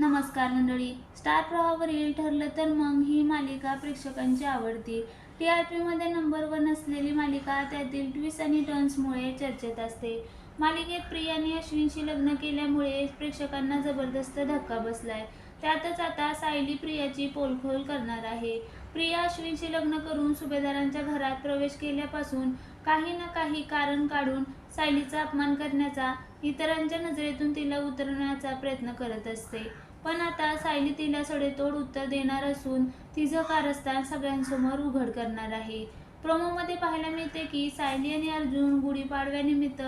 नमस्कार मंडळी. स्टार प्रवाहावरील ठरलं तर मग ही मालिका प्रेक्षकांची आवडती. टी आर पीमध्ये नंबर वन असलेली मालिका त्यातील ट्विस्ट आणि टर्न्समुळे चर्चेत असते. मालिकेत प्रियाने अश्विनशी लग्न केल्यामुळे प्रेक्षकांना जबरदस्त धक्का बसलाय. त्यातच आता सायली प्रियाची पोलखोल करणार आहे. प्रिया अश्विनशी लग्न करून सुभेदारांच्या घरात प्रवेश केल्यापासून काही ना काही कारण काढून सायलीचा अपमान करण्याचा इतरांच्या नजरेतून तिला उतरण्याचा प्रयत्न करत असते. पण आता सायली तिला सडेतोड उत्तर देणार असून तिचं कारस्थान सगळ्यांसमोर उघड करणार आहे. प्रोमोमध्ये पाहायला मिळते की सायली आणि अर्जुन गुढीपाडव्यानिमित्त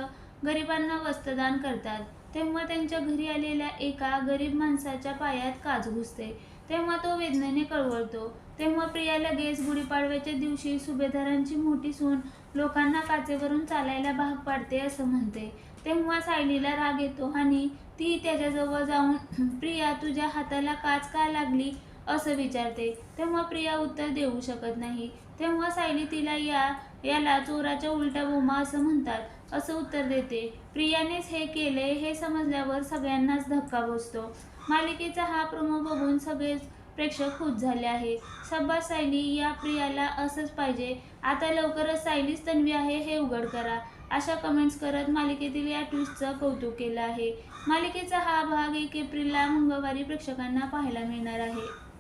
गरिबांना वस्त्रदान करतात. तेव्हा त्यांच्या घरी आलेल्या एका गरीब माणसाच्या पायात काच घुसते. तेव्हा तो वेदनेने कळवळतो. तेव्हा प्रिया लगेच गुढीपाडव्याच्या दिवशी सुभेदारांची मोठी सून लोकांना काचेवरून चालायला भाग पाडते असं म्हणते. तेव्हा सायलीला राग येतो. आणि ती त्याच्याजवळ जाऊन प्रिया तुझ्या हाताला काच का लागली? असं विचारते. तेव्हा प्रिया उत्तर देऊ शकत नाही. तेव्हा सायली तिला या याला चोराच्या उलट्या बोमा असं म्हणतात असं उत्तर देते. प्रियानेच हे केले हे समजल्यावर सगळ्यांनाच धक्का बसतो. मालिकेचा हा प्रोमो बघून सगळेच प्रेक्षक खुश झाले आहे सब्बा सायली या प्रियाला असंच पाहिजे. आता लवकरच सायलीच तन्वी आहे हे उघड करा. अशा कमेंट्स करत मालिकेतील या ट्विस्टचं कौतुक केलं आहे. मालिकेचा हा भाग एक एप्रिलला मंगळवारी प्रेक्षकांना पाहायला मिळणार आहे.